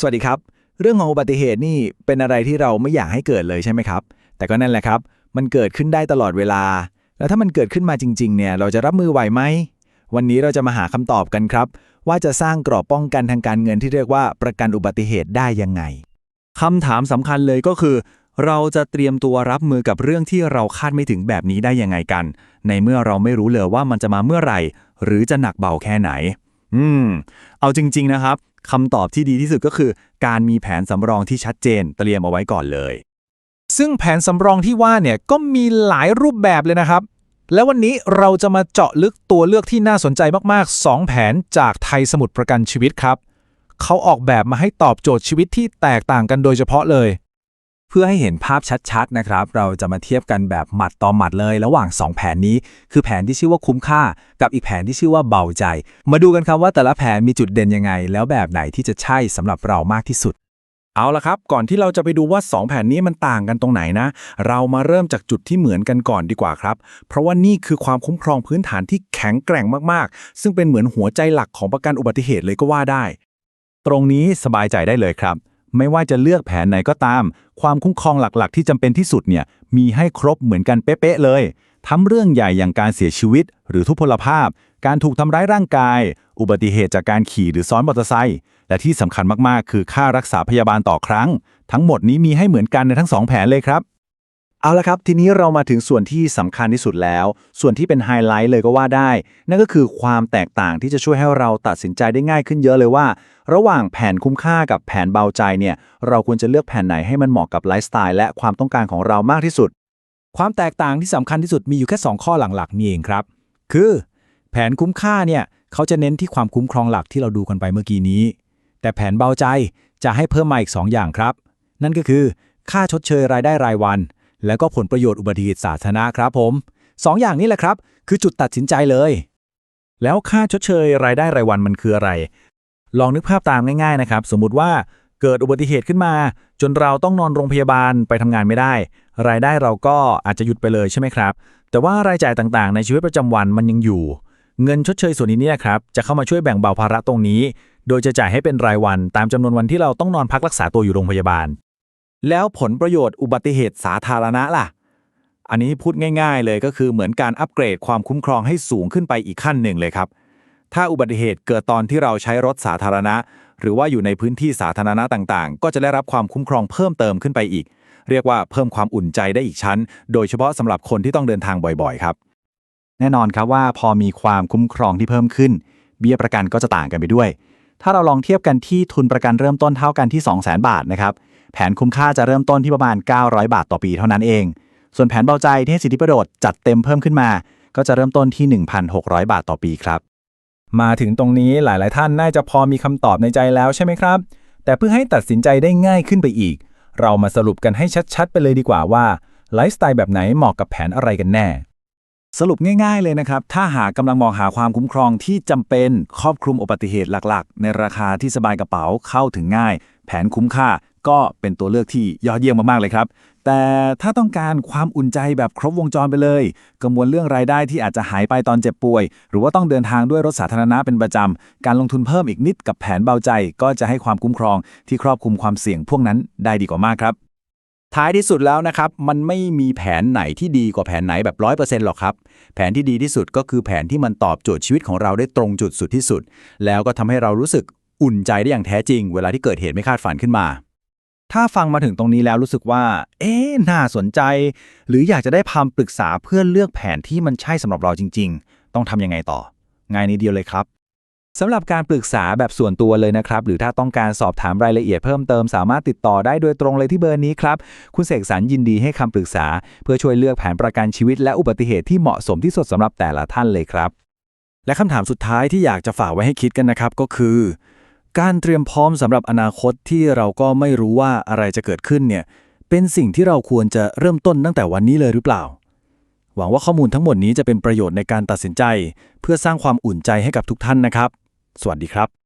สวัสดีครับ เรื่องของอุบัติเหตุนี่เป็นอะไรที่เราไม่อยากให้เกิดเลยใช่ไหมครับ แต่ก็นั่นแหละครับ มันเกิดขึ้นได้ตลอดเวลา แล้วถ้ามันเกิดขึ้นมาจริง ๆ เนี่ย เราจะรับมือไหวไหม วันนี้เราจะมาหาคำตอบกันครับ ว่าจะสร้างกรอบป้องกันทางการเงินที่เรียกว่าประกันอุบัติเหตุได้ยังไงคำถามสำคัญเลยก็คือ เราจะเตรียมตัวรับมือกับเรื่องที่เราคาดไม่ถึงแบบนี้ได้ยังไงกัน ในเมื่อเราไม่รู้เลยว่ามันจะมาเมื่อไหร่ หรือจะหนักเบาแค่ไหน อืม เอาจริง ๆ นะครับ คำตอบที่ดีที่สุดก็คือ การมีแผนสำรองที่ชัดเจนเตรียมเอาไว้ก่อนเลย ซึ่งแผนสำรองที่ว่าเนี่ยก็มีหลายรูปแบบเลยนะครับ แล้ววันนี้เราจะมาเจาะลึกตัวเลือกที่น่าสนใจมากๆ 2 แผนจากไทยสมุทรประกันชีวิตครับ เขาออกแบบมาให้ตอบโจทย์ชีวิตที่แตกต่างกันโดยเฉพาะเลย เพื่อให้เห็นภาพชัดๆนะครับ เราจะมาเทียบกันแบบหมัดต่อหมัดเลย ระหว่าง 2 แผนนี้ คือแผนที่ชื่อว่าคุ้มค่า กับอีกแผนที่ชื่อว่าเบาใจ มาดูกันครับว่าแต่ละแผนมีจุดเด่นยังไง แล้วแบบไหนที่จะใช่สำหรับเรามากที่สุด เอาละครับ ก่อนที่เราจะไปดูว่า 2 แผนนี้มันต่างกันตรงไหนนะ เรามาเริ่มจากจุดที่เหมือนกันก่อนดีกว่าครับ เพราะว่านี่คือความคุ้มครองพื้นฐานที่แข็งแกร่งมากๆ ซึ่งเป็นเหมือนหัวใจหลักของประกันอุบัติเหตุเลยก็ว่าได้ ตรงนี้สบายใจได้เลยครับ ไม่ว่าจะเลือกแผนไหนก็ตาม ความคุ้มครองหลักๆ ที่จำเป็นที่สุดเนี่ยมีให้ครบเหมือนกันเป๊ะๆเลย ทั้งเรื่องใหญ่อย่างการเสียชีวิต หรือทุพพลภาพ การถูกทำร้ายร่างกาย อุบัติเหตุจากการขี่หรือซ้อนมอเตอร์ไซค์และที่สำคัญมากๆ คือค่ารักษาพยาบาลต่อครั้ง ทั้งหมดนี้มีให้เหมือนกันในทั้งสองแผนเลยครับ เอาละครับ ทีนี้เรามาถึงส่วนที่สำคัญที่สุดแล้ว ส่วนที่เป็นไฮไลท์เลยก็ว่าได้ นั่นก็คือความแตกต่างที่จะช่วยให้เราตัดสินใจได้ง่ายขึ้นเยอะเลยว่า ระหว่างแผนคุ้มค่ากับแผนเบาใจเนี่ย เราควรจะเลือกแผนไหนให้มันเหมาะกับไลฟ์สไตล์และความต้องการของเรามากที่สุด ความแตกต่างที่สำคัญที่สุดมีอยู่แค่ 2 ข้อหลักๆนี่เองครับ คือ แผนคุ้มค่าเนี่ยเขาจะเน้นที่ความคุ้มครองหลักที่เราดูกันไปเมื่อกี้นี้ แต่แผนเบาใจจะให้เพิ่มมาอีก 2 อย่างครับ นั่นก็คือ ค่าชดเชยรายได้รายวัน แล้วก็ผลประโยชน์อุบัติเหตุสาธารณะครับผมสองอย่างนี้แหละครับ คือจุดตัดสินใจเลย แล้วค่าชดเชยรายได้รายวันมันคืออะไร ลองนึกภาพตามง่ายๆนะครับ สมมุติว่าเกิดอุบัติเหตุขึ้นมา จนเราต้องนอนโรงพยาบาลไปทำงานไม่ได้ รายได้เราก็อาจจะหยุดไปเลยใช่ไหมครับ แต่ว่ารายจ่ายต่างๆ ในชีวิตประจำวันมันยังอยู่ เงินชดเชยส่วนนี้เนี่ยครับจะเข้ามาช่วยแบ่งเบาภาระตรงนี้ โดยจะจ่ายให้เป็นรายวันตามจำนวนวันที่เราต้องนอนพักรักษาตัวอยู่โรงพยาบาล แล้วผลประโยชน์อุบัติเหตุสาธารณะล่ะ อันนี้พูดง่าย ๆ เลยก็คือเหมือนการอัปเกรดความคุ้มครองให้สูงขึ้นไปอีกขั้นหนึ่งเลยครับ ถ้าอุบัติเหตุเกิดตอนที่เราใช้รถสาธารณะ หรือว่าอยู่ในพื้นที่สาธารณะต่างๆ ก็จะได้รับความคุ้มครองเพิ่มเติมขึ้นไปอีก เรียกว่าเพิ่มความอุ่นใจได้อีกชั้น โดยเฉพาะสำหรับคนที่ต้องเดินทางบ่อยๆ ครับ แน่นอนครับว่าพอมีความคุ้มครองที่เพิ่มขึ้น เบี้ยประกันก็จะต่างกันไปด้วย ถ้าเราลองเทียบกันที่ทุนประกันเริ่มต้นเท่ากันที่ 200,000 บาทนะครับ แผนคุ้มค่าจะเริ่มต้นที่ประมาณ 900 บาทต่อปีเท่านั้นเอง ส่วนแผนเบาใจที่ให้สิทธิประโยชน์จัดเต็มเพิ่มขึ้นมา ก็จะเริ่มต้นที่ 1,600 บาทต่อปีครับ มาถึงตรงนี้หลาย ๆ ท่านน่าจะพอมีคำตอบในใจแล้วใช่ไหมครับ แต่เพื่อให้ตัดสินใจได้ง่ายขึ้นไปอีก เรามาสรุปกันให้ชัด ๆ ไปเลยดีกว่าว่าไลฟ์สไตล์แบบไหนเหมาะกับแผนอะไรกันแน่สรุปง่ายๆเลยนะครับ ถ้าหากกำลังมองหาความคุ้มครองที่จำเป็นครอบคลุมอุบัติเหตุหลักๆ ในราคาที่สบายกระเป๋าเข้าถึงง่าย แผนคุ้มค่า ก็เป็นตัวเลือกที่ยอดเยี่ยมมากๆเลยครับ แต่ถ้าต้องการความอุ่นใจแบบครบวงจรไปเลย กังวลเรื่องรายได้ที่อาจจะหายไปตอนเจ็บป่วย หรือว่าต้องเดินทางด้วยรถสาธารณะเป็นประจำ การลงทุนเพิ่มอีกนิดกับแผนเบาใจ ก็จะให้ความคุ้มครองที่ครอบคลุมความเสี่ยงพวกนั้นได้ดีกว่ามากครับท้ายที่สุดแล้วนะครับ มันไม่มีแผนไหนที่ดีกว่าแผนไหนแบบร้อยเปอร์เซ็นต์หรอกครับ แผนที่ดีที่สุดก็คือแผนที่มันตอบโจทย์ชีวิตของเราได้ตรงจุดสุดที่สุด แล้วก็ทำให้เรารู้สึกอุ่นใจได้อย่างแท้จริง เวลาที่เกิดเหตุไม่คาดฝันขึ้นมา ถ้าฟังมาถึงตรงนี้แล้วรู้สึกว่า เอ๊ะน่าสนใจ หรืออยากจะได้คำปรึกษาเพื่อเลือกแผนที่มันใช่สำหรับเราจริง ๆ ต้องทำยังไงต่อ ง่ายนิดเดียวเลยครับสำหรับการปรึกษาแบบส่วนตัวเลยนะครับ หรือถ้าต้องการสอบถามรายละเอียดเพิ่มเติม สามารถติดต่อได้โดยตรงเลยที่เบอร์นี้ครับ คุณเสกสรรยินดีให้คำปรึกษา เพื่อช่วยเลือกแผนประกันชีวิต และอุบัติเหตุที่เหมาะสมที่สุดสำหรับแต่ละท่านเลยครับ และคำถามสุดท้ายที่อยากจะฝากไว้ให้คิดกันนะครับก็คือ การเตรียมพร้อมสำหรับอนาคตที่เราก็ไม่รู้ว่าอะไรจะเกิดขึ้นเนี่ยเป็นสิ่งที่เราควรจะเริ่มต้นตั้งแต่วันนี้เลยหรือเปล่า หวังว่าข้อมูลทั้งหมดนี้จะเป็นประโยชน์ในการตัดสินใจ เพื่อสร้างความอุ่นใจให้กับทุกท่านนะครับ สวัสดีครับ